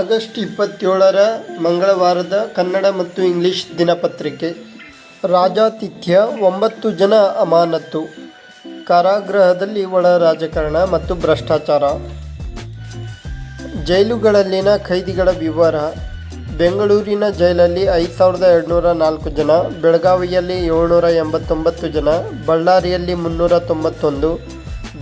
August ಇಪ್ಪತ್ತೇಳರ ಮಂಗಳವಾರದ Kannada ಮತ್ತು English ದಿನಪತ್ರಿಕೆ. ರಾಜಾತಿಥ್ಯ ಒಂಬತ್ತು ಜನ ಅಮಾನತು ಕಾರಾಗೃಹದಲ್ಲಿ ಒಳ ರಾಜಕಾರಣ ಮತ್ತು ಭ್ರಷ್ಟಾಚಾರ. ಜೈಲುಗಳಲ್ಲಿನ ಖೈದಿಗಳ ವಿವರ. ಬೆಂಗಳೂರಿನ ಜೈಲಲ್ಲಿ ಐದು ಸಾವಿರದ ಎರಡುನೂರ ನಾಲ್ಕು ಜನ, ಬೆಳಗಾವಿಯಲ್ಲಿ ಏಳ್ನೂರ ಎಂಬತ್ತೊಂಬತ್ತು ಜನ, ಬಳ್ಳಾರಿಯಲ್ಲಿ ಮುನ್ನೂರ ತೊಂಬತ್ತೊಂದು,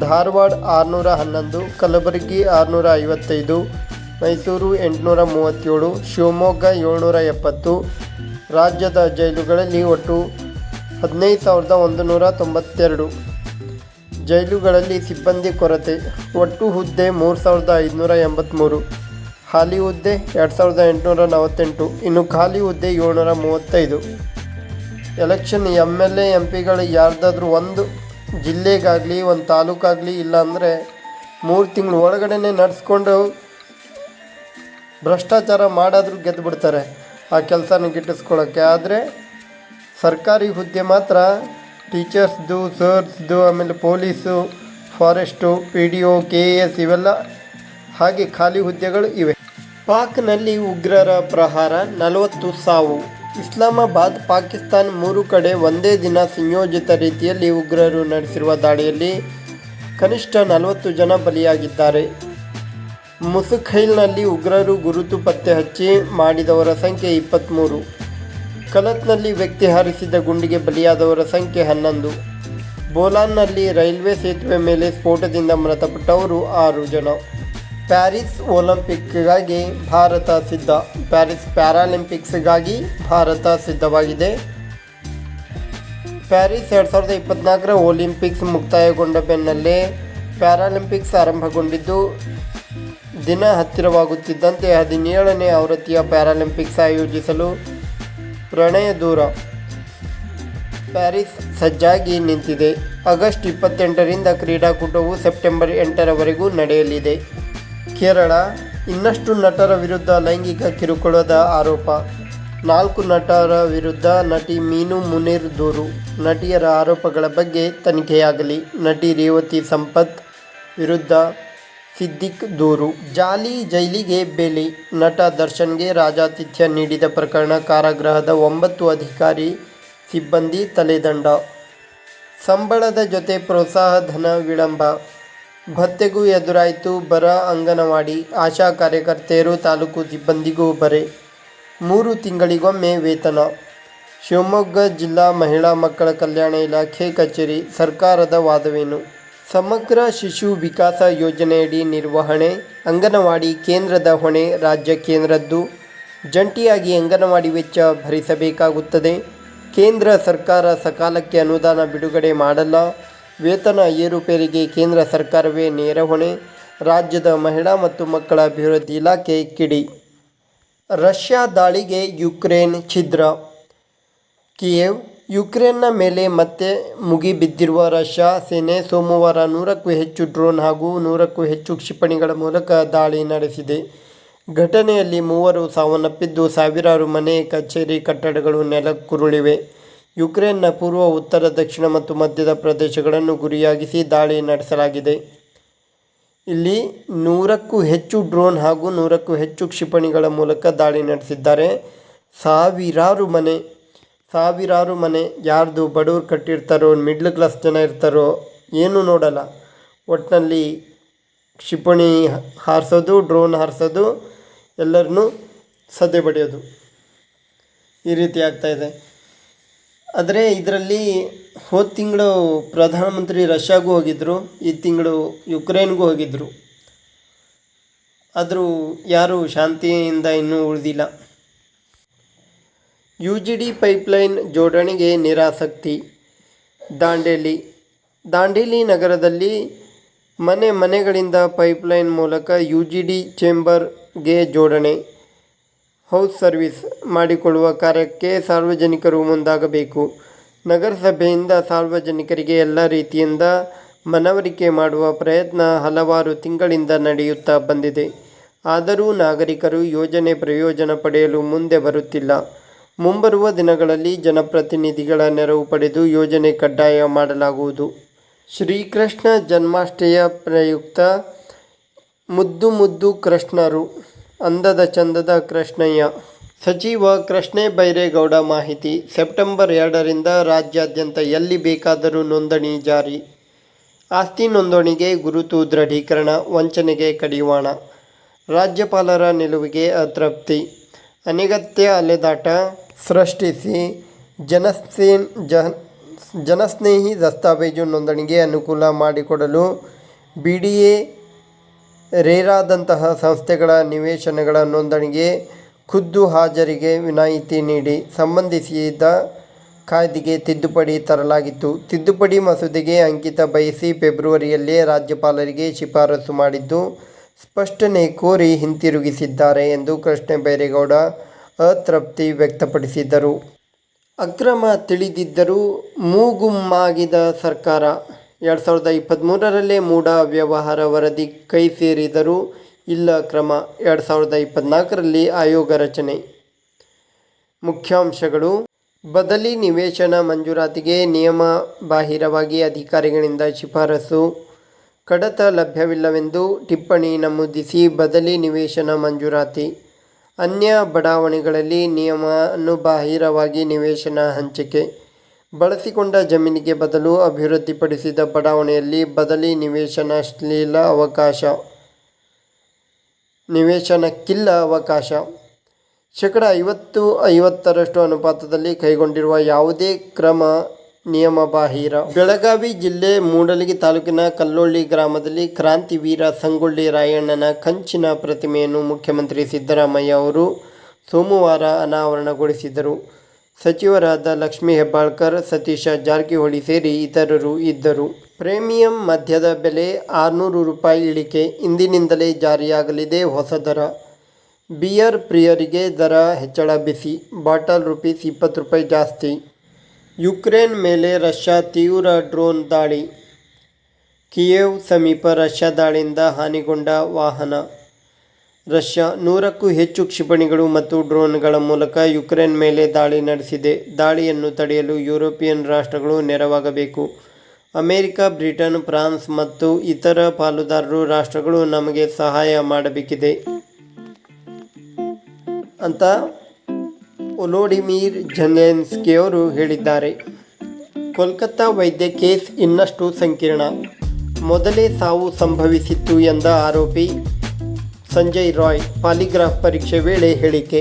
ಧಾರವಾಡ ಆರುನೂರ ಹನ್ನೊಂದು, ಕಲಬುರಗಿ ಆರುನೂರ ಐವತ್ತೈದು ಮೈಸೂರು ಎಂಟುನೂರ ಮೂವತ್ತೇಳು, ಶಿವಮೊಗ್ಗ ಏಳ್ನೂರ ಎಪ್ಪತ್ತು, ರಾಜ್ಯದ ಜೈಲುಗಳಲ್ಲಿ ಒಟ್ಟು ಹದಿನೈದು ಸಾವಿರದ ಒಂದು ನೂರ ತೊಂಬತ್ತೆರಡು. ಜೈಲುಗಳಲ್ಲಿ ಸಿಬ್ಬಂದಿ ಕೊರತೆ, ಒಟ್ಟು ಹುದ್ದೆ ಮೂರು ಸಾವಿರದ ಐದುನೂರ ಎಂಬತ್ತ್ಮೂರು ಖಾಲಿ ಹುದ್ದೆ ಎರಡು ಸಾವಿರದ ಎಂಟುನೂರ ನಲವತ್ತೆಂಟು, ಇನ್ನು ಖಾಲಿ ಹುದ್ದೆ ಏಳ್ನೂರ ಮೂವತ್ತೈದು. Election M L A M ಪಿಗಳು ಯಾರ್ದಾದ್ರೂ ಒಂದು ಜಿಲ್ಲೆಗಾಗಲಿ, ಒಂದು ತಾಲೂಕಾಗಲಿ, ಇಲ್ಲಾಂದರೆ ಮೂರು ತಿಂಗಳು ಒಳಗಡೆ ನಡೆಸ್ಕೊಂಡು ಭ್ರಷ್ಟಾಚಾರ ಮಾಡಾದರೂ ಗೆದ್ದು ಬಿಡ್ತಾರೆ ಆ ಕೆಲಸನ ಗಿಟ್ಟಿಸ್ಕೊಳ್ಳೋಕ್ಕೆ. ಆದರೆ ಸರ್ಕಾರಿ ಹುದ್ದೆ ಮಾತ್ರ ಟೀಚರ್ಸ್ದು, ಸರ್ಸ್ದು, ಆಮೇಲೆ police, forest, P D O, K A S ಇವೆಲ್ಲ ಹಾಗೆ ಖಾಲಿ ಹುದ್ದೆಗಳು ಇವೆ. ಪಾಕ್ನಲ್ಲಿ ಉಗ್ರರ ಪ್ರಹಾರ, ನಲವತ್ತು ಸಾವು. ಇಸ್ಲಾಮಾಬಾದ್, ಪಾಕಿಸ್ತಾನ್ ಮೂರು ಕಡೆ ಒಂದೇ ದಿನ ಸಂಯೋಜಿತ ರೀತಿಯಲ್ಲಿ ಉಗ್ರರು ನಡೆಸಿರುವ ದಾಳಿಯಲ್ಲಿ ಕನಿಷ್ಠ ನಲವತ್ತು ಜನ ಬಲಿಯಾಗಿದ್ದಾರೆ. ಮುಸುಖೈಲ್ನಲ್ಲಿ ಉಗ್ರರು ಗುರುತು ಪತ್ತೆ ಹಚ್ಚಿ ಮಾಡಿದವರ ಸಂಖ್ಯೆ ಇಪ್ಪತ್ತ್ಮೂರು ಕಲತ್ನಲ್ಲಿ ವ್ಯಕ್ತಿ ಹಾರಿಸಿದ ಗುಂಡಿಗೆ ಬಲಿಯಾದವರ ಸಂಖ್ಯೆ ಹನ್ನೊಂದು. ಬೋಲಾನ್ನಲ್ಲಿ ರೈಲ್ವೆ ಸೇತುವೆ ಮೇಲೆ ಸ್ಫೋಟದಿಂದ ಮೃತಪಟ್ಟವರು ಆರು ಜನ. ಪ್ಯಾರಿಸ್ ಒಲಿಂಪಿಕ್ಗಾಗಿ ಭಾರತ ಸಿದ್ಧ. ಪ್ಯಾರಿಸ್ ಪ್ಯಾರಾಲಿಂಪಿಕ್ಸ್ಗಾಗಿ ಭಾರತ ಸಿದ್ಧವಾಗಿದೆ. ಪ್ಯಾರಿಸ್ ಎರಡು ಸಾವಿರದ ಇಪ್ಪತ್ತ್ನಾಲ್ಕರ ಒಲಿಂಪಿಕ್ಸ್ ಮುಕ್ತಾಯಗೊಂಡ ಬೆನ್ನಲ್ಲೇ ಪ್ಯಾರಾಲಿಂಪಿಕ್ಸ್ ಆರಂಭಗೊಂಡಿದ್ದು ದಿನ ಹತ್ತಿರವಾಗುತ್ತಿದ್ದಂತೆ ಹದಿನೇಳನೇ ಆವೃತ್ತಿಯ ಪ್ಯಾರಾಲಿಂಪಿಕ್ಸ್ ಆಯೋಜಿಸಲು ಪ್ರಣಯ ದೂರ. ಪ್ಯಾರಿಸ್ ಸಜ್ಜಾಗಿ ನಿಂತಿದೆ. ಆಗಸ್ಟ್ ಇಪ್ಪತ್ತೆಂಟರಿಂದ ಕ್ರೀಡಾಕೂಟವು ಸೆಪ್ಟೆಂಬರ್ ಎಂಟರವರೆಗೂ ನಡೆಯಲಿದೆ. ಕೇರಳ ಇನ್ನಷ್ಟು ನಟರ ವಿರುದ್ಧ ಲೈಂಗಿಕ ಕಿರುಕುಳದ ಆರೋಪ. ನಾಲ್ಕು ನಟರ ವಿರುದ್ಧ ನಟಿ ಮೀನು ಮುನೀರ್ ದೂರು. ನಟಿಯರ ಆರೋಪಗಳ ಬಗ್ಗೆ ತನಿಖೆಯಾಗಲಿ. ನಟಿ ರೇವತಿ ಸಂಪತ್ ವಿರುದ್ಧ ಸಿದ್ದಿಕ್ ದೂರು. ಜಾಲಿ ಜೈಲಿಗೆ ಬೇಲಿ. ನಟ ದರ್ಶನ್ಗೆ ರಾಜಾತಿಥ್ಯ ನೀಡಿದ ಪ್ರಕರಣ ಕಾರಾಗೃಹದ ಒಂಬತ್ತು ಅಧಿಕಾರಿ ಸಿಬ್ಬಂದಿ ತಲೆದಂಡ. ಸಂಬಳದ ಜೊತೆ ಪ್ರೋತ್ಸಾಹ, ಧನ ವಿಳಂಬ. ಭತ್ಯೆಗೂ ಎದುರಾಯಿತು ಬರ ಅಂಗನವಾಡಿ. ಆಶಾ ಕಾರ್ಯಕರ್ತೆಯರು ತಾಲೂಕು ಸಿಬ್ಬಂದಿಗೂ ಬರೆ. ಮೂರು ತಿಂಗಳಿಗೊಮ್ಮೆ ವೇತನ. ಶಿವಮೊಗ್ಗ ಜಿಲ್ಲಾ ಮಹಿಳಾ ಮಕ್ಕಳ ಕಲ್ಯಾಣ ಇಲಾಖೆ ಕಚೇರಿ. ಸರ್ಕಾರದ ವಾದವೇನು? ಸಮಗ್ರ ಶಿಶು ವಿಕಾಸ ಯೋಜನೆಯಡಿ ನಿರ್ವಹಣೆ, ಅಂಗನವಾಡಿ ಕೇಂದ್ರದ ಹೊಣೆ ರಾಜ್ಯ ಕೇಂದ್ರದ್ದು. ಜಂಟಿಯಾಗಿ ಅಂಗನವಾಡಿ ವೆಚ್ಚ ಭರಿಸಬೇಕಾಗುತ್ತದೆ. ಕೇಂದ್ರ ಸರ್ಕಾರ ಸಕಾಲಕ್ಕೆ ಅನುದಾನ ಬಿಡುಗಡೆ ಮಾಡಲ್ಲ. ವೇತನ ಏರುಪೇರಿಗೆ ಕೇಂದ್ರ ಸರ್ಕಾರವೇ ನೇರ ಹೊಣೆ. ರಾಜ್ಯದ ಮಹಿಳಾ ಮತ್ತು ಮಕ್ಕಳ ಅಭಿವೃದ್ಧಿ ಇಲಾಖೆ ಕಿಡಿ. ರಷ್ಯಾ ದಾಳಿಗೆ ಯುಕ್ರೇನ್ ಛಿದ್ರ. ಕಿಯೇವ್ ಯುಕ್ರೇನ್ನ ಮೇಲೆ ಮತ್ತೆ ಮುಗಿಬಿದ್ದಿರುವ ರಷ್ಯಾ ಸೇನೆ ಸೋಮವಾರ ನೂರಕ್ಕೂ ಹೆಚ್ಚು ಡ್ರೋನ್ ಹಾಗೂ ನೂರಕ್ಕೂ ಹೆಚ್ಚು ಕ್ಷಿಪಣಿಗಳ ಮೂಲಕ ದಾಳಿ ನಡೆಸಿದೆ. ಘಟನೆಯಲ್ಲಿ ಮೂವರು ಸಾವನ್ನಪ್ಪಿದ್ದು ಸಾವಿರಾರು ಮನೆ, ಕಚೇರಿ, ಕಟ್ಟಡಗಳು ನೆಲಕ್ಕುರುಳಿವೆ. ಯುಕ್ರೇನ್ನ ಪೂರ್ವ, ಉತ್ತರ, ದಕ್ಷಿಣ ಮತ್ತು ಮಧ್ಯದ ಪ್ರದೇಶಗಳನ್ನು ಗುರಿಯಾಗಿಸಿ ದಾಳಿ ನಡೆಸಲಾಗಿದೆ. ಇಲ್ಲಿ ನೂರಕ್ಕೂ ಹೆಚ್ಚು ಡ್ರೋನ್ ಹಾಗೂ ನೂರಕ್ಕೂ ಹೆಚ್ಚು ಕ್ಷಿಪಣಿಗಳ ಮೂಲಕ ದಾಳಿ ನಡೆಸಿದ್ದಾರೆ. ಸಾವಿರಾರು ಮನೆ ಸಾವಿರಾರು ಮನೆ ಯಾರ್ದು ಬಡವ್ರು ಕಟ್ಟಿರ್ತಾರೋ ಮಿಡ್ಲ್ ಕ್ಲಾಸ್ ಜನ ಇರ್ತಾರೋ, ಏನೂ ನೋಡಲ್ಲ. ಒಟ್ಟಿನಲ್ಲಿ ಕ್ಷಿಪಣಿ ಹಾರಿಸೋದು ಡ್ರೋನ್ ಹಾರಿಸೋದು ಎಲ್ಲರನ್ನೂ ಸದೆ ಬಡಿಯೋದು ಈ ರೀತಿ ಆಗ್ತಾಯಿದೆ ಆದರೆ ಇದರಲ್ಲಿ ಹೋದ ತಿಂಗಳು ಪ್ರಧಾನಮಂತ್ರಿ ರಷ್ಯಾಗೂ ಹೋಗಿದ್ದರು ಈ ತಿಂಗಳು ಯುಕ್ರೇನ್ಗೂ ಹೋಗಿದ್ದರು ಆದರೂ ಯಾರೂ ಶಾಂತಿಯಿಂದ ಇನ್ನೂ ಉಳಿದಿಲ್ಲ. ಯು ಜಿ ಡಿ ಪೈಪ್ಲೈನ್ ಜೋಡಣೆಗೆ ನಿರಾಸಕ್ತಿ. ದಾಂಡೇಲಿ ದಾಂಡೇಲಿ ನಗರದಲ್ಲಿ ಮನೆ ಮನೆಗಳಿಂದ ಪೈಪ್ಲೈನ್ ಮೂಲಕ ಯು ಜಿ ಡಿ ಚೇಂಬರ್ಗೆ ಜೋಡಣೆ. ಹೌಸ್ ಸರ್ವಿಸ್ ಮಾಡಿಕೊಳ್ಳುವ ಕಾರ್ಯಕ್ಕೆ ಸಾರ್ವಜನಿಕರು ಮುಂದಾಗಬೇಕು. ನಗರಸಭೆಯಿಂದ ಸಾರ್ವಜನಿಕರಿಗೆ ಎಲ್ಲ ರೀತಿಯಿಂದ ಮನವರಿಕೆ ಮಾಡುವ ಪ್ರಯತ್ನ ಹಲವಾರು ತಿಂಗಳಿಂದ ನಡೆಯುತ್ತಾ ಬಂದಿದೆ. ಆದರೂ ನಾಗರಿಕರು ಯೋಜನೆ ಪ್ರಯೋಜನ ಪಡೆಯಲು ಮುಂದೆ ಬರುತ್ತಿಲ್ಲ. ಮುಂಬರುವ ದಿನಗಳಲ್ಲಿ ಜನಪ್ರತಿನಿಧಿಗಳ ನೆರವು ಪಡೆದು ಯೋಜನೆ ಕಡ್ಡಾಯ ಮಾಡಲಾಗುವುದು. ಶ್ರೀಕೃಷ್ಣ ಜನ್ಮಾಷ್ಟಮಿಯ ಪ್ರಯುಕ್ತ ಮುದ್ದು ಮುದ್ದು ಕೃಷ್ಣರು, ಅಂದದ ಚಂದದ ಕೃಷ್ಣಯ್ಯ. ಸಚಿವ ಕೃಷ್ಣೇ ಬೈರೇಗೌಡ ಮಾಹಿತಿ, ಸೆಪ್ಟೆಂಬರ್ ಎರಡರಿಂದ ರಾಜ್ಯಾದ್ಯಂತ ಎಲ್ಲಿ ಬೇಕಾದರೂ ನೋಂದಣಿ ಜಾರಿ. ಆಸ್ತಿ ನೋಂದಣಿಗೆ ಗುರುತು ದೃಢೀಕರಣ, ವಂಚನೆಗೆ ಕಡಿವಾಣ. ರಾಜ್ಯಪಾಲರ ನಿಲುವಿಗೆ ಅತೃಪ್ತಿ. ಅನಗತ್ಯ ಅಲೆದಾಟ ಸೃಷ್ಟಿಸಿ ಜನಸ್ನೇ, ಜನ್, ಜನಸ್ನೇಹಿ ದಸ್ತಾವೇಜು ನೋಂದಣಿಗೆ ಅನುಕೂಲ ಮಾಡಿಕೊಡಲು ಬಿ ಡಿ ಎ ರೇರಾದಂತಹ ಸಂಸ್ಥೆಗಳ ನಿವೇಶನಗಳ ನೋಂದಣಿಗೆ ಖುದ್ದು ಹಾಜರಿಗೆ ವಿನಾಯಿತಿ ನೀಡಿ ಸಂಬಂಧಿಸಿದ ಕಾಯ್ದೆಗೆ ತಿದ್ದುಪಡಿ ತರಲಾಗಿತ್ತು. ತಿದ್ದುಪಡಿ ಮಸೂದೆಗೆ ಅಂಕಿತ ಬಯಸಿ ಫೆಬ್ರವರಿಯಲ್ಲೇ ರಾಜ್ಯಪಾಲರಿಗೆ ಶಿಫಾರಸು ಮಾಡಿದ್ದು ಸ್ಪಷ್ಟನೆ ಕೋರಿ ಹಿಂತಿರುಗಿಸಿದ್ದಾರೆ ಎಂದು ಕೃಷ್ಣ ಬೈರೇಗೌಡ ಅತೃಪ್ತಿ ವ್ಯಕ್ತಪಡಿಸಿದರು ಅಕ್ರಮ ತಿಳಿದಿದ್ದರೂ ಮೂಗುಮ್ಮಾಗಿದ ಸರ್ಕಾರ. ಎರಡು ಸಾವಿರದ ಇಪ್ಪತ್ತ್ಮೂರರಲ್ಲೇ ಮೂಡ ವ್ಯವಹಾರ ವರದಿ ಕೈ ಸೇರಿದರೂ ಇಲ್ಲ ಕ್ರಮ. ಎರಡು ಸಾವಿರದ ಇಪ್ಪತ್ನಾಲ್ಕರಲ್ಲಿ ಆಯೋಗ ರಚನೆ. ಮುಖ್ಯಾಂಶಗಳು. ಬದಲಿ ನಿವೇಶನ ಮಂಜೂರಾತಿಗೆ ನಿಯಮ ಬಾಹಿರವಾಗಿ ಅಧಿಕಾರಿಗಳಿಂದ ಶಿಫಾರಸು ಕಡತ ಲಭ್ಯವಿಲ್ಲವೆಂದು ಟಿಪ್ಪಣಿ ನಮೂದಿಸಿ ಬದಲಿ ನಿವೇಶನ ಮಂಜೂರಾತಿ. ಅನ್ಯ ಬಡಾವಣೆಗಳಲ್ಲಿ ನಿಯಮಾನುಬಾಹಿರವಾಗಿ ನಿವೇಶನ ಹಂಚಿಕೆ. ಬಳಸಿಕೊಂಡ ಜಮೀನಿಗೆ ಬದಲು ಅಭಿವೃದ್ಧಿಪಡಿಸಿದ ಬಡಾವಣೆಯಲ್ಲಿ ಬದಲಿ ನಿವೇಶನ ಶ್ಲೀಲ ಅವಕಾಶ. ನಿವೇಶನಕ್ಕಿಲ್ಲ ಅವಕಾಶ. ಶೇಕಡ ಐವತ್ತು ಐವತ್ತರಷ್ಟು ಅನುಪಾತದಲ್ಲಿ ಕೈಗೊಂಡಿರುವ ಯಾವುದೇ ಕ್ರಮ ನಿಯಮಬಾಹಿರ. ಬೆಳಗಾವಿ ಜಿಲ್ಲೆ ಮೂಡಲಗಿ ತಾಲೂಕಿನ ಕಲ್ಲೊಳ್ಳಿ ಗ್ರಾಮದಲ್ಲಿ ಕ್ರಾಂತಿವೀರ ಸಂಗೊಳ್ಳಿ ರಾಯಣ್ಣನ ಕಂಚಿನ ಪ್ರತಿಮೆಯನ್ನು ಮುಖ್ಯಮಂತ್ರಿ ಸಿದ್ದರಾಮಯ್ಯ ಅವರು ಸೋಮವಾರ ಅನಾವರಣಗೊಳಿಸಿದರು ಸಚಿವರಾದ ಲಕ್ಷ್ಮೀ ಹೆಬ್ಬಾಳ್ಕರ್, ಸತೀಶ ಜಾರಕಿಹೊಳಿ ಸೇರಿ ಇತರರು ಇದ್ದರು. ಪ್ರೀಮಿಯಂ ಮದ್ಯದ ಬೆಲೆ ಆರುನೂರು ರೂಪಾಯಿ ಇಳಿಕೆ, ಇಂದಿನಿಂದಲೇ ಜಾರಿಯಾಗಲಿದೆ ಹೊಸ ದರ. ಬಿಯರ್ ಪ್ರಿಯರಿಗೆ ದರ ಹೆಚ್ಚಳ ಬಿಸಿ, ಬಾಟಲ್ ರುಪೀಸ್ ಇಪ್ಪತ್ತು ರೂಪಾಯಿ ಜಾಸ್ತಿ. ಯುಕ್ರೇನ್ ಮೇಲೆ ರಷ್ಯಾ ತೀವ್ರ ಡ್ರೋನ್ ದಾಳಿ. ಕಿಯೇವ್ ಸಮೀಪ ರಷ್ಯಾ ದಾಳಿಯಿಂದ ಹಾನಿಗೊಂಡ ವಾಹನ. ರಷ್ಯಾ ನೂರಕ್ಕೂ ಹೆಚ್ಚು ಕ್ಷಿಪಣಿಗಳು ಮತ್ತು ಡ್ರೋನ್ಗಳ ಮೂಲಕ ಯುಕ್ರೇನ್ ಮೇಲೆ ದಾಳಿ ನಡೆಸಿದೆ. ದಾಳಿಯನ್ನು ತಡೆಯಲು ಯುರೋಪಿಯನ್ ರಾಷ್ಟ್ರಗಳು ನೆರವಾಗಬೇಕು. ಅಮೆರಿಕ, ಬ್ರಿಟನ್, ಫ್ರಾನ್ಸ್ ಮತ್ತು ಇತರ ಪಾಲುದಾರರು ರಾಷ್ಟ್ರಗಳು ನಮಗೆ ಸಹಾಯ ಮಾಡಬೇಕಿದೆ. ಅಂತ ಒಲೋಡಿಮೀರ್ ಅವರು ಹೇಳಿದ್ದಾರೆ, ಕೋಲ್ಕತ್ತಾ ವೈದ್ಯ ಕೇಸ್ ಇನ್ನಷ್ಟು ಸಂಕೀರ್ಣ. ಮೊದಲೇ ಸಾವು ಸಂಭವಿಸಿತ್ತು ಎಂದ ಆರೋಪಿ ಸಂಜಯ್ ರಾಯ್ ಪಾಲಿಗ್ರಾಫ್ ಪರೀಕ್ಷೆ ವೇಳೆ ಹೇಳಿಕೆ.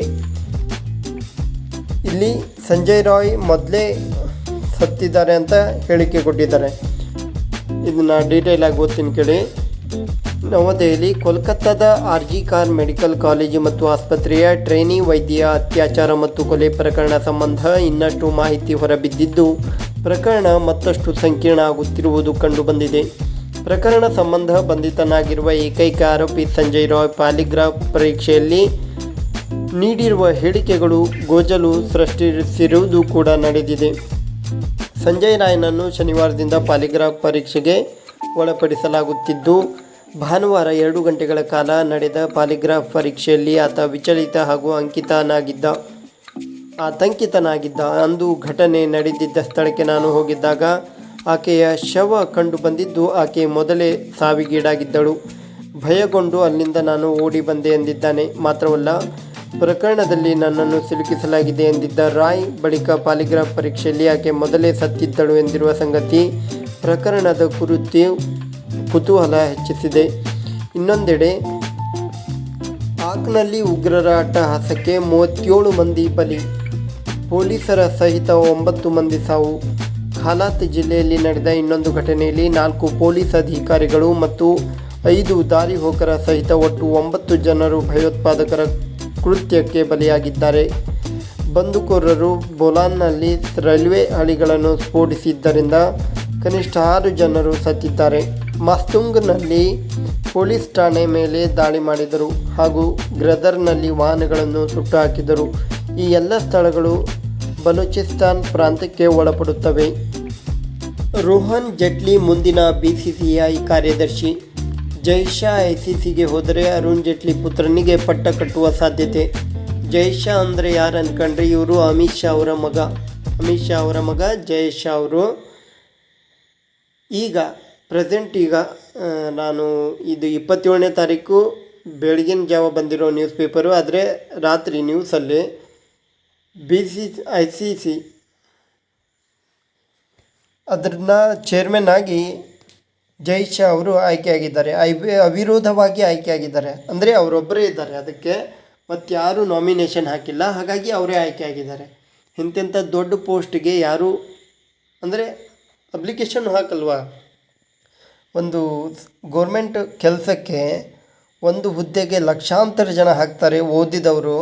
ಇಲ್ಲಿ ಸಂಜಯ್ ರಾಯ್ ಮೊದಲೇ ಸತ್ತಿದ್ದಾರೆ ಅಂತ ಹೇಳಿಕೆ ಕೊಟ್ಟಿದ್ದಾರೆ. ಇದನ್ನು ಡೀಟೇಲ್ ಆಗಿ ಓದ್ತೀನಿ ಕೇಳಿ. Navadehali, ಕೋಲ್ಕತ್ತಾದ R G Kar medical college ಮತ್ತು ಆಸ್ಪತ್ರೆಯ ಟ್ರೈನಿ ವೈದ್ಯ ಅತ್ಯಾಚಾರ ಮತ್ತು ಕೊಲೆ ಪ್ರಕರಣ ಸಂಬಂಧ ಇನ್ನಷ್ಟು ಮಾಹಿತಿ ಹೊರಬಿದ್ದಿದ್ದು, ಪ್ರಕರಣ ಮತ್ತಷ್ಟು ಸಂಕೀರ್ಣ ಆಗುತ್ತಿರುವುದು ಕಂಡುಬಂದಿದೆ. ಪ್ರಕರಣ ಸಂಬಂಧ ಬಂಧಿತನಾಗಿರುವ ಏಕೈಕ ಆರೋಪಿ ಸಂಜಯ್ ರಾಯ್ ಪಾಲಿಗ್ರಾಫ್ ಪರೀಕ್ಷೆಯಲ್ಲಿ ನೀಡಿರುವ ಹೇಳಿಕೆಗಳು ಗೋಜಲು ಸೃಷ್ಟಿಸಿರುವುದು ಕೂಡ ನಡೆದಿದೆ. ಸಂಜಯ್ ರಾಯ್ನನ್ನು ಶನಿವಾರದಿಂದ ಪಾಲಿಗ್ರಾಫ್ ಪರೀಕ್ಷೆಗೆ ಒಳಪಡಿಸಲಾಗುತ್ತಿದ್ದು ಭಾನುವಾರ ಎರಡು ಗಂಟೆಗಳ ಕಾಲ ನಡೆದ ಪಾಲಿಗ್ರಾಫ್ ಪರೀಕ್ಷೆಯಲ್ಲಿ ಆತ ವಿಚಲಿತ ಹಾಗೂ ಅಂಕಿತನಾಗಿದ್ದ. ಆತಂಕಿತನಾಗಿದ್ದ. ಅಂದು ಘಟನೆ ನಡೆದಿದ್ದ ಸ್ಥಳಕ್ಕೆ ನಾನು ಹೋಗಿದ್ದಾಗ ಆಕೆಯ ಶವ ಕಂಡು ಬಂದಿದ್ದು ಆಕೆ ಮೊದಲೇ ಸಾವಿಗೀಡಾಗಿದ್ದಳು. ಭಯಗೊಂಡು ಅಲ್ಲಿಂದ ನಾನು ಓಡಿ ಬಂದೆ ಎಂದಿದ್ದಾನೆ. ಮಾತ್ರವಲ್ಲ, ಪ್ರಕರಣದಲ್ಲಿ ನನ್ನನ್ನು ಸಿಲುಕಿಸಲಾಗಿದೆ ಎಂದಿದ್ದ ರಾಯ್ ಬಳಿಕ ಪಾಲಿಗ್ರಾಫ್ ಪರೀಕ್ಷೆಯಲ್ಲಿ ಆಕೆ ಮೊದಲೇ ಸತ್ತಿದ್ದಳು ಎಂದಿರುವ ಸಂಗತಿ ಪ್ರಕರಣದ ಕುರಿತು ಕುತೂಹಲ ಹೆಚ್ಚಿಸಿದೆ. ಇನ್ನೊಂದೆಡೆ, ಪಾಕ್ನಲ್ಲಿ ಉಗ್ರರ ಅಟ್ಟಹಾಸಕ್ಕೆ ಮೂವತ್ತೇಳು ಮಂದಿ ಬಲಿ, ಪೊಲೀಸರ ಸಹಿತ ಒಂಬತ್ತು ಮಂದಿ ಸಾವು. ಖಾಲಾತ್ ಜಿಲ್ಲೆಯಲ್ಲಿ ನಡೆದ ಇನ್ನೊಂದು ಘಟನೆಯಲ್ಲಿ ನಾಲ್ಕು ಪೊಲೀಸ್ ಅಧಿಕಾರಿಗಳು ಮತ್ತು ಐದು ದಾರಿ ಹೋಕರ ಸಹಿತ ಒಟ್ಟು ಒಂಬತ್ತು ಜನರು ಭಯೋತ್ಪಾದಕರ ಕೃತ್ಯಕ್ಕೆ ಬಲಿಯಾಗಿದ್ದಾರೆ. ಬಂದುಕೋರರು ಬೋಲಾನ್ನಲ್ಲಿ ರೈಲ್ವೆ ಹಳಿಗಳನ್ನು ಸ್ಫೋಟಿಸಿದ್ದರಿಂದ ಕನಿಷ್ಠ ಆರು ಜನರು ಸತ್ತಿದ್ದಾರೆ. ಮಸ್ತುಂಗ್ನಲ್ಲಿ ಪೊಲೀಸ್ ಠಾಣೆ ಮೇಲೆ ದಾಳಿ ಮಾಡಿದರು ಹಾಗೂ ಗ್ರದರ್ನಲ್ಲಿ ವಾಹನಗಳನ್ನು ಸುಟ್ಟುಹಾಕಿದರು. ಈ ಎಲ್ಲ ಸ್ಥಳಗಳು ಬಲೂಚಿಸ್ತಾನ್ ಪ್ರಾಂತ್ಯಕ್ಕೆ ಒಳಪಡುತ್ತವೆ. ರೋಹನ್ ಜೇಟ್ಲಿ ಮುಂದಿನ ಬಿಸಿಸಿಐ ಕಾರ್ಯದರ್ಶಿ ಜೈಶಾ ಐಸಿಸಿಗೆ ಹೋದರೆ ಅರುಣ್ ಜೇಟ್ಲಿ ಪುತ್ರನಿಗೆ ಪಟ್ಟ ಕಟ್ಟುವ ಸಾಧ್ಯತೆ. ಜೈಶಾ ಅಂದರೆ ಯಾರು ಅನ್ಕೊಂಡ್ರೆ ಇವರು ಅಮಿತ್ ಶಾ ಅವರ ಮಗ. ಅಮಿತ್ ಶಾ ಅವರ ಮಗ ಜಯಶಾ ಅವರು. ಈಗ ಪ್ರೆಸೆಂಟ್ ಈಗ ನಾನು ಇದು ಇಪ್ಪತ್ತೇಳನೇ ತಾರೀಕು ಬೆಳಗಿನ ಜಾವ ಬಂದಿರೋ ನ್ಯೂಸ್ ಪೇಪರು ಆದರೆ ರಾತ್ರಿ ನ್ಯೂಸಲ್ಲಿ B C I C C ಅದನ್ನ ಚೇರ್ಮನ್ ಆಗಿ ಜೈ ಶಾ ಅವರು ಆಯ್ಕೆಯಾಗಿದ್ದಾರೆ. ಐ, ಅವಿರೋಧವಾಗಿ ಆಯ್ಕೆಯಾಗಿದ್ದಾರೆ. ಅಂದರೆ ಅವರೊಬ್ಬರೇ ಇದ್ದಾರೆ ಅದಕ್ಕೆ, ಮತ್ತು ಯಾರೂ ನಾಮಿನೇಷನ್ ಹಾಕಿಲ್ಲ. ಹಾಗಾಗಿ ಅವರೇ ಆಯ್ಕೆಯಾಗಿದ್ದಾರೆ. ಇಂತೆಂಥ ದೊಡ್ಡ ಪೋಸ್ಟ್ಗೆ ಯಾರು, ಅಂದರೆ ಅಪ್ಲಿಕೇಶನ್ ಹಾಕಲ್ವಾ? ಒಂದು ಗೋರ್ಮೆಂಟ್ ಕೆಲಸಕ್ಕೆ ಒಂದು ಹುದ್ದೆಗೆ ಲಕ್ಷಾಂತರ ಜನ ಹಾಕ್ತಾರೆ, ಓದಿದವರು,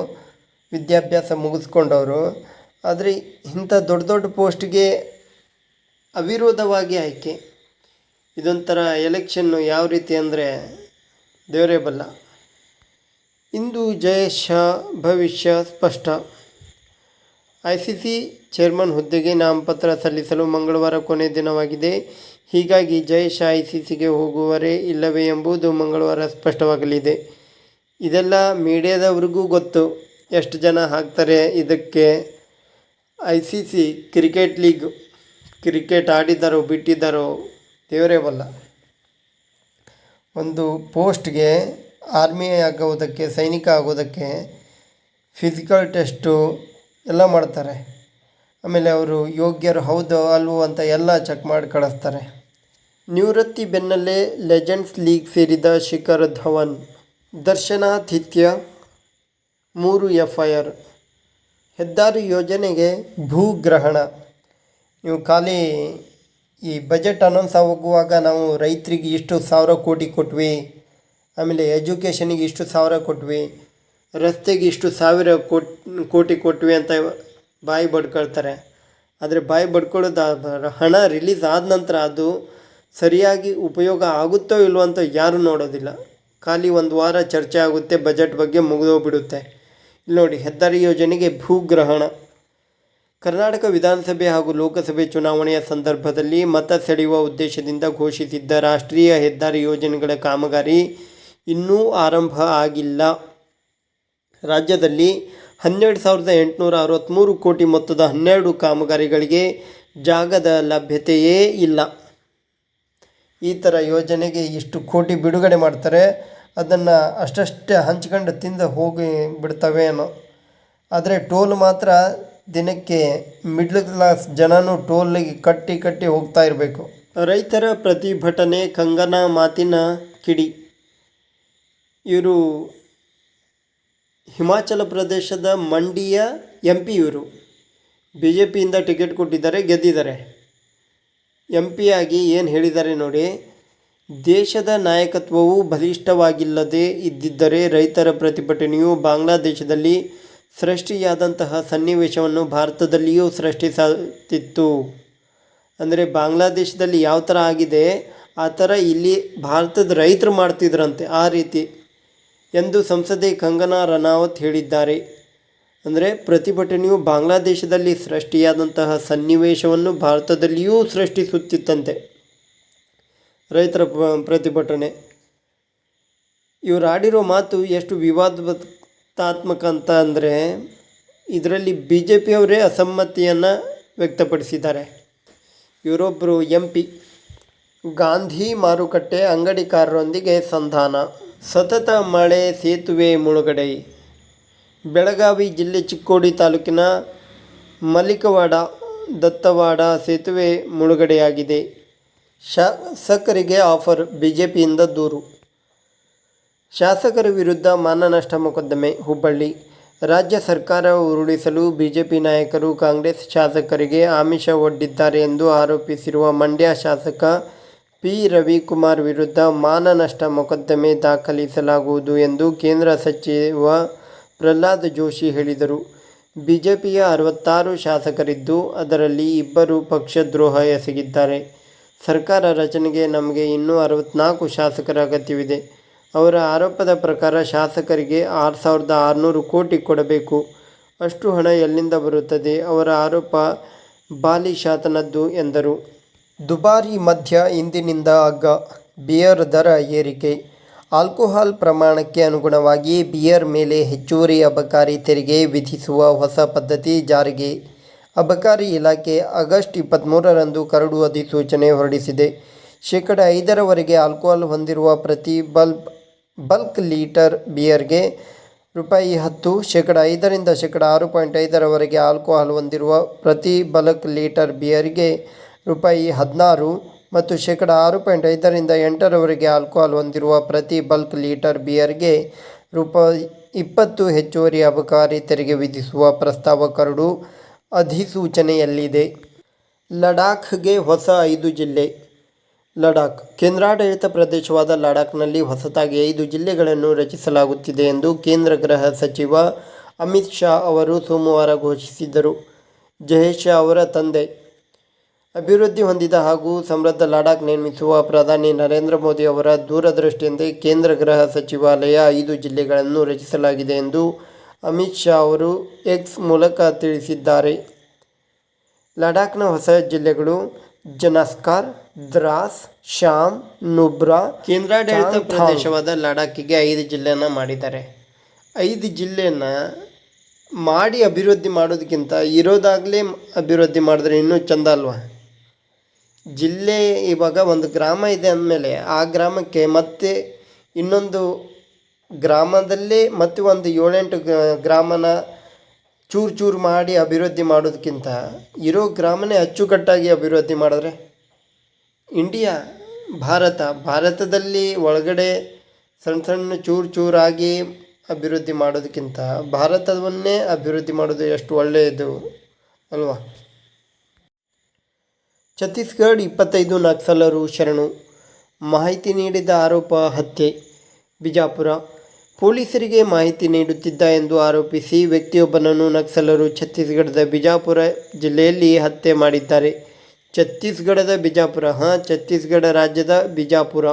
ವಿದ್ಯಾಭ್ಯಾಸ ಮುಗಿಸ್ಕೊಂಡವರು. ಆದರೆ ಇಂಥ ದೊಡ್ಡ ದೊಡ್ಡ ಪೋಸ್ಟ್ಗೆ ಅವಿರೋಧವಾಗಿ ಆಯ್ಕೆ. ಇದೊಂಥರ ಎಲೆಕ್ಷನ್ನು ಯಾವ ರೀತಿ ಅಂದರೆ ದೇವರೇ ಬಲ್ಲ. ಇಂದು ಜಯಶ ಭವಿಷ್ಯ ಸ್ಪಷ್ಟ. ಐ ಸಿ ಸಿ ಚೇರ್ಮನ್ ಹುದ್ದೆಗೆ ನಾಮಪತ್ರ ಸಲ್ಲಿಸಲು ಮಂಗಳವಾರ ಕೊನೆ ದಿನವಾಗಿದೆ. ಹೀಗಾಗಿ ಜಯ ಶಾ ಐ ಸಿ ಸಿಗೆ ಹೋಗುವರೇ ಇಲ್ಲವೇ ಎಂಬುದು ಮಂಗಳವಾರ ಸ್ಪಷ್ಟವಾಗಲಿದೆ. ಇದೆಲ್ಲ ಮೀಡಿಯಾದವ್ರಿಗೂ ಗೊತ್ತು. ಎಷ್ಟು ಜನ ಹಾಕ್ತಾರೆ ಇದಕ್ಕೆ? I C C cricket league cricket ಆಡಿದ್ದಾರೋ ಬಿಟ್ಟಿದ್ದಾರೋ ದೇವರೇ ಬಲ್ಲ. ಒಂದು ಪೋಸ್ಟ್ಗೆ ಆರ್ಮಿ ಆಗೋದಕ್ಕೆ, ಸೈನಿಕ ಆಗೋದಕ್ಕೆ ಫಿಸಿಕಲ್ ಟೆಸ್ಟು ಎಲ್ಲ ಮಾಡ್ತಾರೆ. ಆಮೇಲೆ ಅವರು ಯೋಗ್ಯರು ಹೌದೋ ಅಲ್ವೋ ಅಂತ ಎಲ್ಲ ಚೆಕ್ ಮಾಡಿ ಕಳಿಸ್ತಾರೆ. ನಿವೃತ್ತಿ ಬೆನ್ನಲ್ಲೇ ಲೆಜೆಂಡ್ಸ್ ಲೀಗ್ ಸೇರಿದ ಶಿಖರ್ ಧವನ್ ದರ್ಶನಾತಿಥ್ಯ ಮೂರು ಎಫ್ ಐ ಆರ್ ಹೆದ್ದಾರಿ ಯೋಜನೆಗೆ ಭೂಗ್ರಹಣ ನೀವು ಖಾಲಿ ಈ ಬಜೆಟ್ ಅನೌನ್ಸ್ ಆಗುವಾಗ ನಾವು ರೈತರಿಗೆ ಇಷ್ಟು ಸಾವಿರ ಕೋಟಿ ಕೊಟ್ವಿ, ಆಮೇಲೆ ಎಜುಕೇಷನಿಗೆ ಇಷ್ಟು ಸಾವಿರ ಕೊಟ್ವಿ, ರಸ್ತೆಗೆ ಇಷ್ಟು ಸಾವಿರ ಕೋಟ್, ಕೋಟಿ ಕೊಟ್ವಿ ಅಂತ ಬಾಯಿ ಬಡ್ಕೊಳ್ತಾರೆ. ಆದರೆ ಬಾಯಿ ಬಡ್ಕೊಳ್ಳೋದು ಹಣ ರಿಲೀಸ್ ಆದ ನಂತರ ಅದು ಸರಿಯಾಗಿ ಉಪಯೋಗ ಆಗುತ್ತೋ ಇಲ್ವೋ ಅಂತ ಯಾರೂ ನೋಡೋದಿಲ್ಲ. ಖಾಲಿ ಒಂದು ವಾರ ಚರ್ಚೆ ಆಗುತ್ತೆ, ಬಜೆಟ್ ಬಗ್ಗೆ ಮುಗಿದೋಗ್ಬಿಡುತ್ತೆ ಇಲ್ಲಿ ನೋಡಿ, ಹೆದ್ದಾರಿ ಯೋಜನೆಗೆ ಭೂಗ್ರಹಣ ಕರ್ನಾಟಕ ವಿಧಾನಸಭೆ ಹಾಗೂ ಲೋಕಸಭೆ ಚುನಾವಣೆಯ ಸಂದರ್ಭದಲ್ಲಿ ಮತ ಸೆಳೆಯುವ ಉದ್ದೇಶದಿಂದ ಘೋಷಿಸಿದ್ದ ರಾಷ್ಟ್ರೀಯ ಹೆದ್ದಾರಿ ಯೋಜನೆಗಳ ಕಾಮಗಾರಿ ಇನ್ನೂ ಆರಂಭ ಆಗಿಲ್ಲ. ರಾಜ್ಯದಲ್ಲಿ ಹನ್ನೆರಡು ಸಾವಿರದ ಎಂಟುನೂರ ಅರವತ್ತ್ಮೂರು ಕೋಟಿ ಮೊತ್ತದ ಹನ್ನೆರಡು ಕಾಮಗಾರಿಗಳಿಗೆ ಜಾಗದ ಲಭ್ಯತೆಯೇ ಇಲ್ಲ. ಈ ಥರ ಯೋಜನೆಗೆ ಇಷ್ಟು ಕೋಟಿ ಬಿಡುಗಡೆ ಮಾಡ್ತಾರೆ, ಅದನ್ನು ಅಷ್ಟಷ್ಟೇ ಹಂಚ್ಕೊಂಡು ತಿಂದು ಹೋಗಿ ಬಿಡ್ತವೆ ಏನೋ. ಆದರೆ ಟೋಲ್ ಮಾತ್ರ ದಿನಕ್ಕೆ ಮಿಡ್ಲ್ ಕ್ಲಾಸ್ ಜನನೂ ಟೋಲಿಗೆ ಕಟ್ಟಿ ಕಟ್ಟಿ ಹೋಗ್ತಾ ಇರಬೇಕು. ರೈತರ ಪ್ರತಿಭಟನೆ ಕಂಗನ ಮಾತಿನ ಕಿಡಿ. ಇವರು ಹಿಮಾಚಲ ಪ್ರದೇಶದ ಮಂಡಿಯ ಎಂ ಪಿ ಇವರು ಬಿ ಜೆ ಪಿಯಿಂದ ಟಿಕೆಟ್ ಕೊಟ್ಟಿದ್ದಾರೆ, ಗೆದ್ದಿದ್ದಾರೆ. ಎಂ ಆಗಿ ಏನು ಹೇಳಿದ್ದಾರೆ ನೋಡಿ, ದೇಶದ ನಾಯಕತ್ವವು ಬಲಿಷ್ಠವಾಗಿಲ್ಲದೆ ಇದ್ದಿದ್ದರೆ ರೈತರ ಪ್ರತಿಭಟನೆಯು ಬಾಂಗ್ಲಾದೇಶದಲ್ಲಿ ಸೃಷ್ಟಿಯಾದಂತಹ ಸನ್ನಿವೇಶವನ್ನು ಭಾರತದಲ್ಲಿಯೂ ಸೃಷ್ಟಿಸುತ್ತಿತ್ತು ಅಂದರೆ ಬಾಂಗ್ಲಾದೇಶದಲ್ಲಿ ಯಾವ ಥರ ಆಗಿದೆ, ಆ ಥರ ಇಲ್ಲಿ ಭಾರತದ ರೈತರು ಮಾಡ್ತಿದ್ರಂತೆ ಆ ರೀತಿ ಎಂದು ಸಂಸದೆ ಕಂಗನಾ ರನಾವತ್ ಹೇಳಿದ್ದಾರೆ. ಅಂದರೆ ಪ್ರತಿಭಟನೆಯು ಬಾಂಗ್ಲಾದೇಶದಲ್ಲಿ ಸೃಷ್ಟಿಯಾದಂತಹ ಸನ್ನಿವೇಶವನ್ನು ಭಾರತದಲ್ಲಿಯೂ ಸೃಷ್ಟಿಸುತ್ತಿತ್ತಂತೆ. ರೈತರ ಪ್ರತಿಭಟನೆ. ಇವರು ಆಡಿರೋ ಮಾತು ಎಷ್ಟು ವಿವಾದಾತ್ಮಕ ಅಂತ ಅಂದರೆ ಇದರಲ್ಲಿ ಬಿ ಜೆ ಪಿಯವರೇ ಅಸಮ್ಮತಿಯನ್ನು ವ್ಯಕ್ತಪಡಿಸಿದ್ದಾರೆ. ಇವರೊಬ್ಬರು ಎಂ ಪಿ ಗಾಂಧಿ ಮಾರುಕಟ್ಟೆ ಅಂಗಡಿಕಾರರೊಂದಿಗೆ ಸಂಧಾನ. ಸತತ ಮಳೆ ಸೇತುವೆ ಮುಳುಗಡೆ. ಬೆಳಗಾವಿ ಜಿಲ್ಲೆ ಚಿಕ್ಕೋಡಿ ತಾಲೂಕಿನ ಮಲಿಕವಾಡ ದತ್ತವಾಡ ಸೇತುವೆ ಮುಳುಗಡೆಯಾಗಿದೆ. ಶಾಸಕರಿಗೆ ಆಫರ್ ಬಿಜೆಪಿಯಿಂದ ದೂರು. ಶಾಸಕರ ವಿರುದ್ಧ ಮಾನನಷ್ಟ ಮೊಕದ್ದಮೆ, ಹುಬ್ಬಳ್ಳಿ. ರಾಜ್ಯ ಸರ್ಕಾರ ಉರುಳಿಸಲು ಬಿಜೆಪಿ ನಾಯಕರು ಕಾಂಗ್ರೆಸ್ ಶಾಸಕರಿಗೆ ಆಮಿಷ ಒಡ್ಡಿದ್ದಾರೆ ಎಂದು ಆರೋಪಿಸಿರುವ ಮಂಡ್ಯ ಶಾಸಕ ಪಿ. ರವಿಕುಮಾರ್ ವಿರುದ್ಧ ಮಾನನಷ್ಟ ಮೊಕದ್ದಮೆ ದಾಖಲಿಸಲಾಗುವುದು ಎಂದು ಕೇಂದ್ರ ಸಚಿವ ಪ್ರಹ್ಲಾದ್ ಜೋಶಿ ಹೇಳಿದರು. ಬಿಜೆಪಿಯ ಅರವತ್ತಾರು ಶಾಸಕರಿದ್ದು ಅದರಲ್ಲಿ ಇಬ್ಬರು ಪಕ್ಷದ್ರೋಹ ಎಸಗಿದ್ದಾರೆ. ಸರ್ಕಾರ ರಚನೆಗೆ ನಮಗೆ ಇನ್ನೂ ಅರವತ್ನಾಲ್ಕು ಶಾಸಕರ ಅಗತ್ಯವಿದೆ. ಅವರ ಆರೋಪದ ಪ್ರಕಾರ ಶಾಸಕರಿಗೆ ಆರು ಸಾವಿರದ ಆರುನೂರು ಕೋಟಿ ಕೊಡಬೇಕು. ಅಷ್ಟು ಹಣ ಎಲ್ಲಿಂದ ಬರುತ್ತದೆ? ಅವರ ಆರೋಪ ಬಾಲಿಶಾತನದ್ದು ಎಂದರು. ದುಬಾರಿ ಮಧ್ಯ ಇಂದಿನಿಂದ ಅಗ್ಗ ಬಿಯರ್ ದರ ಏರಿಕೆ. ಆಲ್ಕೋಹಾಲ್ ಪ್ರಮಾಣಕ್ಕೆ ಅನುಗುಣವಾಗಿ ಬಿಯರ್ ಮೇಲೆ ಹೆಚ್ಚುವರಿ ಅಬಕಾರಿ ತೆರಿಗೆ ವಿಧಿಸುವ ಹೊಸ ಪದ್ಧತಿ ಜಾರಿಗೆ. ಅಬಕಾರಿ ಇಲಾಖೆ ಆಗಸ್ಟ್ ಇಪ್ಪತ್ತ್ಮೂರರಂದು ಕರಡು ಅಧಿಸೂಚನೆ ಹೊರಡಿಸಿದೆ. ಶೇಕಡ ಐದರವರೆಗೆ ಆಲ್ಕೋಹಾಲ್ ಹೊಂದಿರುವ ಪ್ರತಿ ಬಲ್ಬ್, ಬಲ್ಕ್ ಲೀಟರ್ ಬಿಯರ್ಗೆ ರೂಪಾಯಿ ಹತ್ತು, ಶೇಕಡ ಐದರಿಂದ ಶೇಕಡ ಆರು ಪಾಯಿಂಟ್ ಐದರವರೆಗೆ ಆಲ್ಕೋಹಾಲ್ ಹೊಂದಿರುವ ಪ್ರತಿ ಬಲ್ಕ್ ಲೀಟರ್ ಬಿಯರ್ಗೆ ರೂಪಾಯಿ ಹದಿನಾರು ಮತ್ತು ಶೇಕಡ ಆರು ಪಾಯಿಂಟ್ ಐದರಿಂದ ಎಂಟರವರೆಗೆ ಆಲ್ಕೋಹಾಲ್ ಹೊಂದಿರುವ ಪ್ರತಿ ಬಲ್ಕ್ ಲೀಟರ್ ಬಿಯರ್ಗೆ ರೂಪಾಯಿ ಇಪ್ಪತ್ತು ಹೆಚ್ಚುವರಿ ಅಬಕಾರಿ ತೆರಿಗೆ ವಿಧಿಸುವ ಪ್ರಸ್ತಾವ ಕರಡು ಅಧಿಸೂಚನೆಯಲ್ಲಿದೆ. ಲಡಾಖ್ಗೆ ಹೊಸ ಐದು ಜಿಲ್ಲೆ. ಲಡಾಖ್, ಕೇಂದ್ರಾಡಳಿತ ಪ್ರದೇಶವಾದ ಲಡಾಖ್ನಲ್ಲಿ ಹೊಸತಾಗಿ ಐದು ಜಿಲ್ಲೆಗಳನ್ನು ರಚಿಸಲಾಗುತ್ತಿದೆ ಎಂದು ಕೇಂದ್ರ ಗೃಹ ಸಚಿವ ಅಮಿತ್ ಶಾ ಅವರು ಸೋಮವಾರ ಘೋಷಿಸಿದರು ಜಯೇಶ್ ಅವರ ತಂದೆ ಅಭಿವೃದ್ಧಿ ಹೊಂದಿದ ಹಾಗೂ ಸಮೃದ್ಧ ಲಡಾಖ್ ನಿರ್ಮಿಸುವ ಪ್ರಧಾನಿ ನರೇಂದ್ರ ಮೋದಿ ಅವರ ದೂರದೃಷ್ಟಿಯಂತೆ ಕೇಂದ್ರ ಗೃಹ ಸಚಿವಾಲಯ ಐದು ಜಿಲ್ಲೆಗಳನ್ನು ರಚಿಸಲಾಗಿದೆ ಎಂದು ಅಮಿತ್ ಶಾ ಅವರು ಎಕ್ಸ್ ಮೂಲಕ ತಿಳಿಸಿದ್ದಾರೆ. ಲಡಾಖ್ನ ಹೊಸ ಜಿಲ್ಲೆಗಳು ಜನಸ್ಕಾರ್ ದ್ರಾಸ್ ಶಾಮ್ ನುಬ್ರಾ ಕೇಂದ್ರಾಡಳಿತ ಪ್ರದೇಶವಾದ ಲಡಾಖಿಗೆ ಐದು ಜಿಲ್ಲೆಯನ್ನು ಮಾಡಿದ್ದಾರೆ. ಐದು ಜಿಲ್ಲೆನ ಮಾಡಿ ಅಭಿವೃದ್ಧಿ ಮಾಡೋದಕ್ಕಿಂತ ಇರೋದಾಗಲೇ ಅಭಿವೃದ್ಧಿ ಮಾಡಿದ್ರೆ ಇನ್ನೂ ಚಂದ ಅಲ್ವಾ? ಜಿಲ್ಲೆ ಇವಾಗ ಒಂದು ಗ್ರಾಮ ಇದೆ ಅಂದಮೇಲೆ ಆ ಗ್ರಾಮಕ್ಕೆ ಮತ್ತೆ ಇನ್ನೊಂದು ಗ್ರಾಮದಲ್ಲೇ ಮತ್ತೆ ಒಂದು ಏಳೆಂಟು ಗ್ರಾಮನ ಚೂರು ಚೂರು ಮಾಡಿ ಅಭಿವೃದ್ಧಿ ಮಾಡೋದಕ್ಕಿಂತ ಇರೋ ಗ್ರಾಮನೇ ಅಚ್ಚುಕಟ್ಟಾಗಿ ಅಭಿವೃದ್ಧಿ ಮಾಡಿದ್ರೆ ಇಂಡಿಯಾ, ಭಾರತ, ಭಾರತದಲ್ಲಿ ಒಳಗಡೆ ಸಣ್ಣ ಸಣ್ಣ ಚೂರು ಚೂರಾಗಿ ಅಭಿವೃದ್ಧಿ ಮಾಡೋದಕ್ಕಿಂತ ಭಾರತವನ್ನೇ ಅಭಿವೃದ್ಧಿ ಮಾಡೋದು ಎಷ್ಟು ಒಳ್ಳೆಯದು ಅಲ್ವಾ? ಛತ್ತೀಸ್ಗಢ ಇಪ್ಪತ್ತೈದು ನಕ್ಸಲರು ಶರಣು. ಮಾಹಿತಿ ನೀಡಿದ ಆರೋಪ ಹತ್ಯೆ. ಬಿಜಾಪುರ. ಪೊಲೀಸರಿಗೆ ಮಾಹಿತಿ ನೀಡುತ್ತಿದ್ದ ಎಂದು ಆರೋಪಿಸಿ ವ್ಯಕ್ತಿಯೊಬ್ಬನನ್ನು ನಕ್ಸಲರು ಛತ್ತೀಸ್ಗಢದ ಬಿಜಾಪುರ ಜಿಲ್ಲೆಯಲ್ಲಿ ಹತ್ಯೆ ಮಾಡಿದ್ದಾರೆ. ಛತ್ತೀಸ್ಗಢದ ಬಿಜಾಪುರ. ಹಾಂ, ಛತ್ತೀಸ್ಗಢ ರಾಜ್ಯದ ಬಿಜಾಪುರ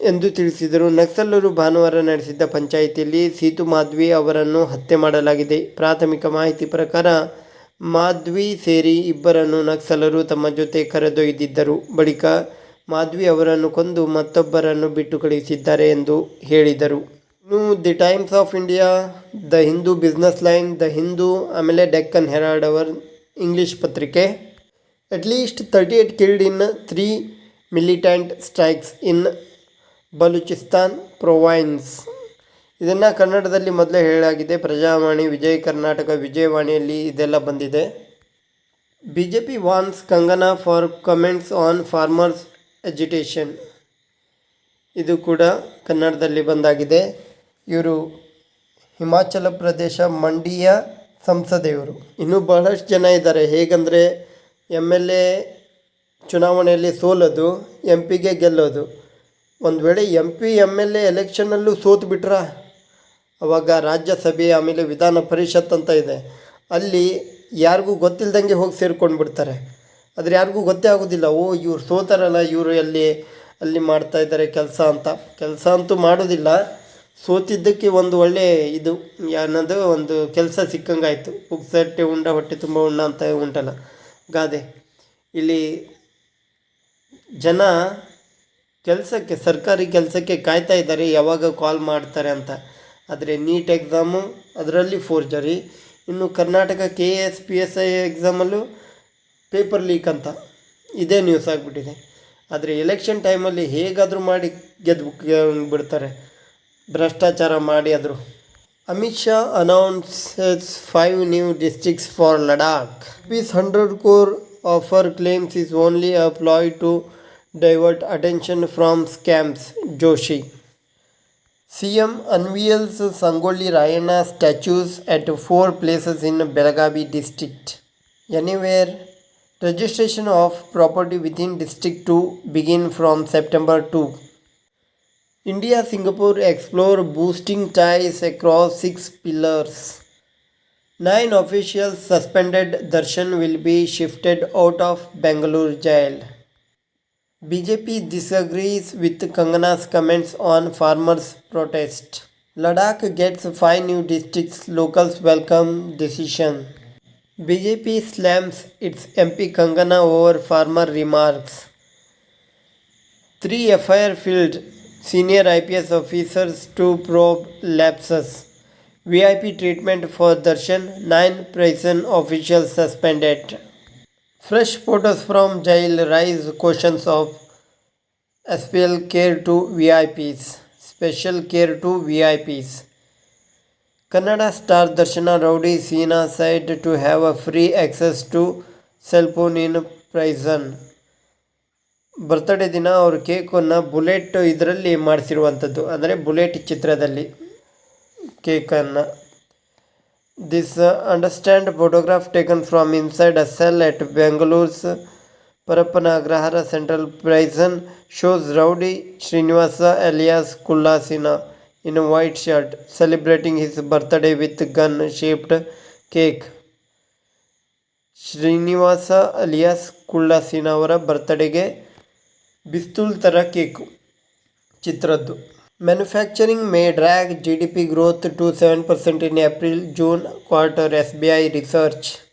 ಎಂದು ತಿಳಿಸಿದರು. ನಕ್ಸಲರು ಭಾನುವಾರ ನಡೆಸಿದ್ದ ಪಂಚಾಯಿತಿಯಲ್ಲಿ ಸೀತು ಮಾಧ್ವಿ ಅವರನ್ನು ಹತ್ಯೆ ಮಾಡಲಾಗಿದೆ. ಪ್ರಾಥಮಿಕ ಮಾಹಿತಿ ಪ್ರಕಾರ ಮಾಧ್ವಿ ಸೇರಿ ಇಬ್ಬರನ್ನು ನಕ್ಸಲರು ತಮ್ಮ ಜೊತೆ ಕರೆದೊಯ್ದಿದ್ದರು. ಬಳಿಕ ಮಾಧ್ವಿ ಅವರನ್ನು ಕೊಂದು ಮತ್ತೊಬ್ಬರನ್ನು ಬಿಟ್ಟು ಕಳುಹಿಸಿದ್ದಾರೆ ಎಂದು ಹೇಳಿದರು. ಇನ್ನು the Times of India, the Hindu business line, the Hindu ಆಮೇಲೆ ಡೆಕ್ಕನ್ ಹೆರಾಲ್ಡ್ ಅವರ್ ಇಂಗ್ಲಿಷ್ ಪತ್ರಿಕೆ. At least thirty eight killed in three militant strikes in Balochistan province. ಇದನ್ನು ಕನ್ನಡದಲ್ಲಿ ಮೊದಲೇ ಹೇಳಲಾಗಿದೆ. ಪ್ರಜಾವಾಣಿ, ವಿಜಯ ಕರ್ನಾಟಕ, ವಿಜಯವಾಣಿಯಲ್ಲಿ ಇದೆಲ್ಲ ಬಂದಿದೆ. B J P warns Kangana for comments on farmers agitation. ಇದು ಕೂಡ ಕನ್ನಡದಲ್ಲಿ ಬಂದಾಗಿದೆ. ಇವರು ಹಿಮಾಚಲ ಪ್ರದೇಶ ಮಂಡಿಯ ಸಂಸದೆಯವರು. ಇನ್ನೂ ಬಹಳಷ್ಟು ಜನ ಇದ್ದಾರೆ. ಹೇಗಂದರೆ ಎಂ ಎಲ್ ಎ ಚುನಾವಣೆಯಲ್ಲಿ ಸೋಲೋದು ಎಂ ಪಿಗೆ ಗೆಲ್ಲೋದು. ಒಂದು ವೇಳೆ M P M L A ಎಲೆಕ್ಷನಲ್ಲೂ ಸೋತು ಬಿಟ್ರ ಅವಾಗ ರಾಜ್ಯಸಭೆ ಆಮೇಲೆ ವಿಧಾನ ಪರಿಷತ್ ಅಂತ ಇದೆ. ಅಲ್ಲಿ ಯಾರಿಗೂ ಗೊತ್ತಿಲ್ದಂಗೆ ಹೋಗಿ ಸೇರ್ಕೊಂಡು ಬಿಡ್ತಾರೆ ಆದರೆ ಯಾರಿಗೂ ಗೊತ್ತೇ ಆಗೋದಿಲ್ಲ, ಓ ಇವ್ರು ಸೋತಾರಲ್ಲ, ಇವರು ಅಲ್ಲಿ ಅಲ್ಲಿ ಮಾಡ್ತಾ ಇದ್ದಾರೆ ಕೆಲಸ ಅಂತ. ಕೆಲಸ ಅಂತೂ ಮಾಡೋದಿಲ್ಲ. ಸೋತಿದ್ದಕ್ಕೆ ಒಂದು ಒಳ್ಳೆ ಇದು ಅನ್ನೋದು ಒಂದು ಕೆಲಸ ಸಿಕ್ಕಂಗಾಯಿತು. ಪುಕ್ಸಟ್ಟೆ ಉಂಡ, ಹೊಟ್ಟೆ ತುಂಬ ಉಂಡ ಅಂತ ಉಂಟಲ್ಲ ಗಾದೆ. ಇಲ್ಲಿ ಜನ ಕೆಲಸಕ್ಕೆ, ಸರ್ಕಾರಿ ಕೆಲಸಕ್ಕೆ ಕಾಯ್ತಾ ಇದ್ದಾರೆ, ಯಾವಾಗ ಕಾಲ್ ಮಾಡ್ತಾರೆ ಅಂತ. ಆದರೆ ನೀಟ್ ಎಕ್ಸಾಮು ಅದರಲ್ಲಿ ಫೋರ್ಜರಿ ಇನ್ನು Karnataka K S P S I ಎಕ್ಸಾಮಲ್ಲೂ paper leak ಅಂತ. ಇದೇ ನ್ಯೂಸ್ ಆಗಿಬಿಟ್ಟಿದೆ. ಆದರೆ ಎಲೆಕ್ಷನ್ ಟೈಮಲ್ಲಿ ಹೇಗಾದರೂ ಮಾಡಿ ಗೆದ್ದು ಬಿಡ್ತಾರೆ. ಭ್ರಷ್ಟಾಚಾರ ಮಾಡಿ ಆದರೂ. Amit Shah announces five new districts for Ladakh peace hundred crore offer claims is only a ploy to divert attention from scams Joshi CM unveils Sangoli Rayana statues at four places in Belagavi district. Anywhere, registration of property within District 2 begin from September 2. India Singapore explore boosting ties across six pillars. Nine officials suspended Darshan will be shifted out of Bangalore jail. BJP disagrees with Kangana's comments on farmers' protest. Ladakh gets five new districts, locals welcome decision. BJP slams its MP Kangana over farmer remarks. Three FIR filled senior IPS officers to probe lapses. VIP treatment for Darshan, nine prison officials suspended. Fresh photos of S P L care to V I Ps special care to V I Ps Kannada star Darshan rowdy Seena said to have a free access to cellphone in prison birthday ದಿನ ಅವರು ಕೇಕನ್ನು bullet ಇದರಲ್ಲಿ ಮಾಡಿಸಿರುವಂಥದ್ದು ಅಂದರೆ bullet ಚಿತ್ರದಲ್ಲಿ ಕೇಕನ್ನು this understand photograph taken from inside a cell at Bengaluru's Parappana Agrahara central prison shows rowdy Srinivasa alias Kullasina in white shirt celebrating his birthday with gun shaped cake Srinivasa alias Kullaseena ಅವರ ಬರ್ತ್ಡೇಗೆ ಬಿಸ್ತೂಲ್ ಥರ cake ಚಿತ್ರದ್ದು. Manufacturing may drag GDP growth to 7% in April June quarter, SBI research.